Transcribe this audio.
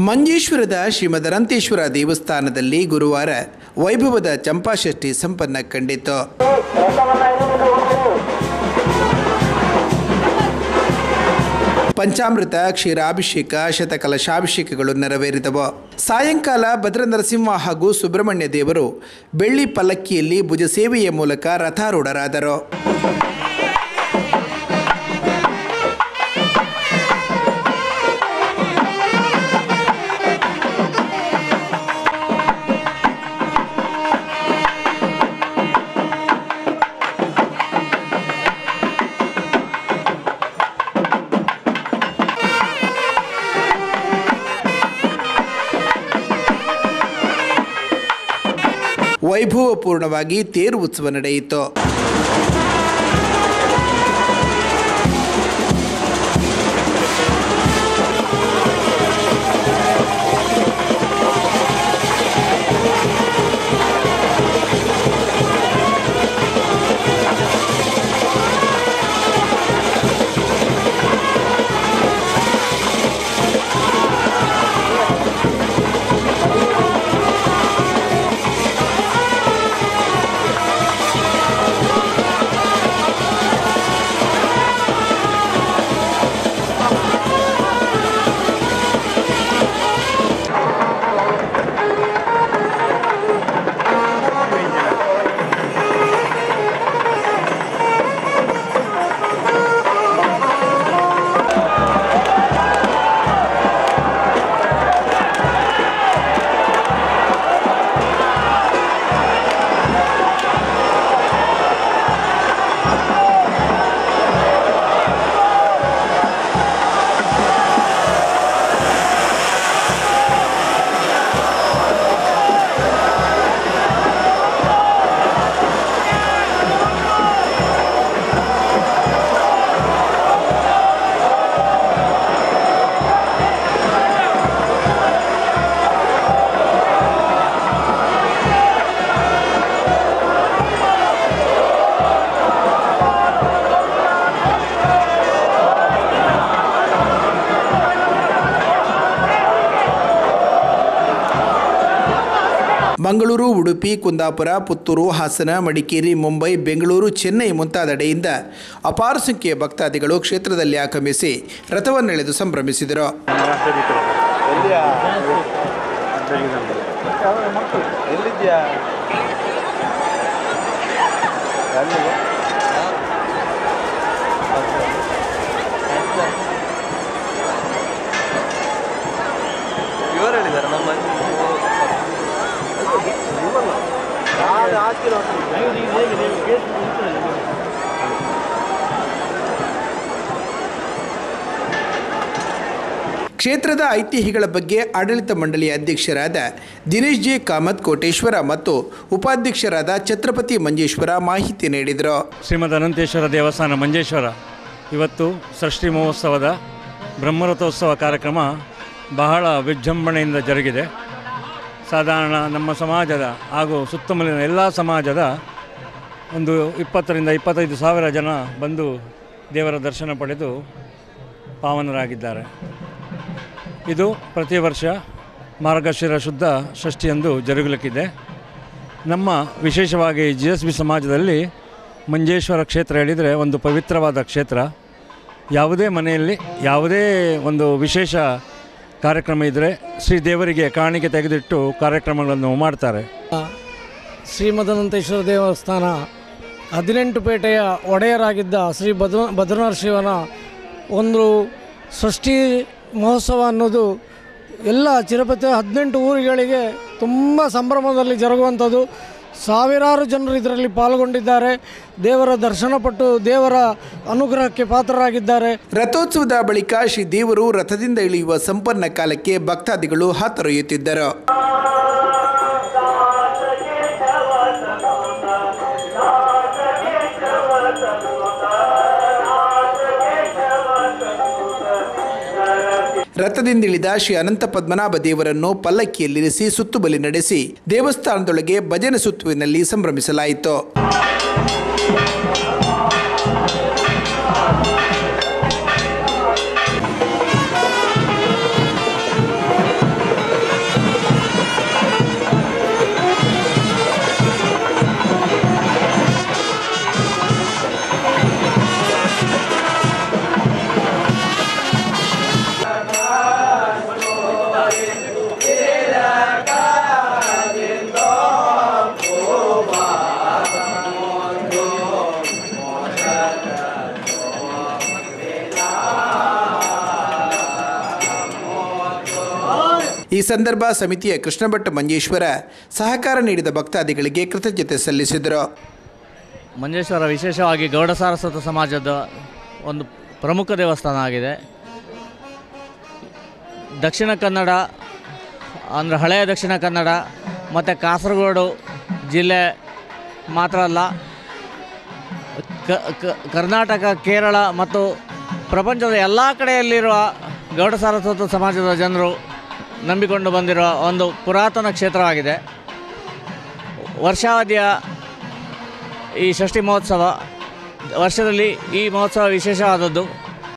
ಮಂಜೇಶ್ವರದ ಶ್ರೀಮದರಂತೇಶ್ವರ ದೇವಸ್ಥಾನದಲ್ಲಿ ಗುರುವಾರ ವೈಭವದ ಚಂಪಾಷಷ್ಠಿ ಸಂಪನ್ನ ಕಂಡಿತು. ಪಂಚಾಮೃತ, ಕ್ಷೀರಾಭಿಷೇಕ, ಶತಕಲಶಾಭಿಷೇಕಗಳು ನೆರವೇರಿದವು. ಸಾಯಂಕಾಲ ಭದ್ರ ನರಸಿಂಹ ಹಾಗೂ ಸುಬ್ರಹ್ಮಣ್ಯ ದೇವರು ಬೆಳ್ಳಿ ಪಲ್ಲಕ್ಕಿಯಲ್ಲಿ ಭುಜ ಸೇವೆಯ ಮೂಲಕ ರಥಾರೂಢರಾದರು. ವೈಭವಪೂರ್ಣವಾಗಿ ತೇರು ಉತ್ಸವ ನಡೆಯಿತು. ಮಂಗಳೂರು, ಉಡುಪಿ, ಕುಂದಾಪುರ, ಪುತ್ತೂರು, ಹಾಸನ, ಮಡಿಕೇರಿ, ಮುಂಬೈ, ಬೆಂಗಳೂರು, ಚೆನ್ನೈ ಮುಂತಾದೆಡೆಯಿಂದ ಅಪಾರ ಸಂಖ್ಯೆಯ ಭಕ್ತಾದಿಗಳು ಕ್ಷೇತ್ರದಲ್ಲಿ ಆಗಮಿಸಿ ರಥವನ್ನೆಳೆದು ಸಂಭ್ರಮಿಸಿದರು. ಎಲ್ಲಿದ್ಯಾ? ಕ್ಷೇತ್ರದ ಐತಿಹ್ಯಗಳ ಬಗ್ಗೆ ಆಡಳಿತ ಮಂಡಳಿಯ ಅಧ್ಯಕ್ಷರಾದ ದಿನೇಶ್ ಜಿ ಕಾಮತ್ ಕೋಟೇಶ್ವರ ಮತ್ತು ಉಪಾಧ್ಯಕ್ಷರಾದ ಛತ್ರಪತಿ ಮಂಜೇಶ್ವರ ಮಾಹಿತಿ ನೀಡಿದರು. ಶ್ರೀಮದ್ ಅನಂತೇಶ್ವರ ದೇವಸ್ಥಾನ ಮಂಜೇಶ್ವರ. ಇವತ್ತು ಸೃಷ್ಟಿ ಮಹೋತ್ಸವದ ಬ್ರಹ್ಮರಥೋತ್ಸವ ಕಾರ್ಯಕ್ರಮ ಬಹಳ ವಿಜೃಂಭಣೆಯಿಂದ ಜರುಗಿದೆ. ಸಾಧಾರಣ ನಮ್ಮ ಸಮಾಜದ ಹಾಗೂ ಸುತ್ತಮುತ್ತಲಿನ ಎಲ್ಲ ಸಮಾಜದ ಒಂದು ಇಪ್ಪತ್ತರಿಂದ ಇಪ್ಪತ್ತೈದು ಸಾವಿರ ಜನ ಬಂದು ದೇವರ ದರ್ಶನ ಪಡೆದು ಪಾವನರಾಗಿದ್ದಾರೆ. ಇದು ಪ್ರತಿ ವರ್ಷ ಮಾರ್ಗಶಿರ ಶುದ್ಧ ಷಷ್ಠಿಯಂದು ಜರುಗಲಿಕ್ಕಿದೆ. ನಮ್ಮ ವಿಶೇಷವಾಗಿ ಜಿ ಎಸ್ ಬಿ ಸಮಾಜದಲ್ಲಿ ಮಂಜೇಶ್ವರ ಕ್ಷೇತ್ರ ಹೇಳಿದರೆ ಒಂದು ಪವಿತ್ರವಾದ ಕ್ಷೇತ್ರ. ಯಾವುದೇ ಮನೆಯಲ್ಲಿ ಯಾವುದೇ ಒಂದು ವಿಶೇಷ ಕಾರ್ಯಕ್ರಮ ಇದ್ದರೆ ಶ್ರೀ ದೇವರಿಗೆ ಕಾಣಿಕೆ ತೆಗೆದಿಟ್ಟು ಕಾರ್ಯಕ್ರಮಗಳನ್ನು ಮಾಡ್ತಾರೆ. ಶ್ರೀಮದನಂತೇಶ್ವರ ದೇವಸ್ಥಾನ ಹದಿನೆಂಟು ಪೇಟೆಯ ಒಡೆಯರಾಗಿದ್ದ ಶ್ರೀ ಭದ್ರನಾಥ ಶಿವನ ಒಂದು ಸೃಷ್ಟಿ ಮಹೋತ್ಸವ ಅನ್ನೋದು ಎಲ್ಲ ಚಿರಪತಿ ಹದಿನೆಂಟು ಊರುಗಳಿಗೆ ತುಂಬ ಸಂಭ್ರಮದಲ್ಲಿ ಜರುಗುವಂಥದ್ದು. ಸಾವಿರಾರು ಜನರು ಇದರಲ್ಲಿ ಪಾಲ್ಗೊಂಡಿದ್ದಾರೆ. ದೇವರ ದರ್ಶನ ಪಟ್ಟು ದೇವರ ಅನುಗ್ರಹಕ್ಕೆ ಪಾತ್ರರಾಗಿದ್ದಾರೆ. ರಥೋತ್ಸವದ ಬಳಿಕ ಶ್ರೀ ದೇವರು ರಥದಿಂದ ಇಳಿಯುವ ಸಂಪನ್ನ ಕಾಲಕ್ಕೆ ಭಕ್ತಾದಿಗಳು ಹಾತೊರೆಯುತ್ತಿದ್ದರು. ರಥದಿಂದಿಳಿದ ಶ್ರೀ ಅನಂತ ಪದ್ಮನಾಭ ದೇವರನ್ನು ಪಲ್ಲಕ್ಕಿಯಲ್ಲಿರಿಸಿ ಸುತ್ತುಬಲಿ ನಡೆಸಿ ದೇವಸ್ಥಾನದೊಳಗೆ ಭಜನೆ ಸುತ್ತುವಿನಲ್ಲಿ ಸಂಭ್ರಮಿಸಲಾಯಿತು. ಈ ಸಂದರ್ಭ ಸಮಿತಿಯ ಕೃಷ್ಣಭಟ್ ಮಂಜೇಶ್ವರ ಸಹಕಾರ ನೀಡಿದ ಭಕ್ತಾದಿಗಳಿಗೆ ಕೃತಜ್ಞತೆ ಸಲ್ಲಿಸಿದರು. ಮಂಜೇಶ್ವರ, ವಿಶೇಷವಾಗಿ ಗೌಡ ಸಾರಸ್ವತ ಸಮಾಜದ ಒಂದು ಪ್ರಮುಖ ದೇವಸ್ಥಾನ ಆಗಿದೆ. ದಕ್ಷಿಣ ಕನ್ನಡ, ಅಂದರೆ ಹಳೆಯ ದಕ್ಷಿಣ ಕನ್ನಡ, ಮತ್ತು ಕಾಸರಗೋಡು ಜಿಲ್ಲೆ ಮಾತ್ರ ಅಲ್ಲ ಕರ್ನಾಟಕ, ಕೇರಳ ಮತ್ತು ಪ್ರಪಂಚದ ಎಲ್ಲ ಕಡೆಯಲ್ಲಿರುವ ಗೌಡ ಸಾರಸ್ವತ ಸಮಾಜದ ಜನರು ನಂಬಿಕೊಂಡು ಬಂದಿರುವ ಒಂದು ಪುರಾತನ ಕ್ಷೇತ್ರವಾಗಿದೆ ವರ್ಷಾವಧಿಯ ಈ ಷಷ್ಠಿ ಮಹೋತ್ಸವ ವರ್ಷದಲ್ಲಿ ಈ ಮಹೋತ್ಸವ ವಿಶೇಷವಾದದ್ದು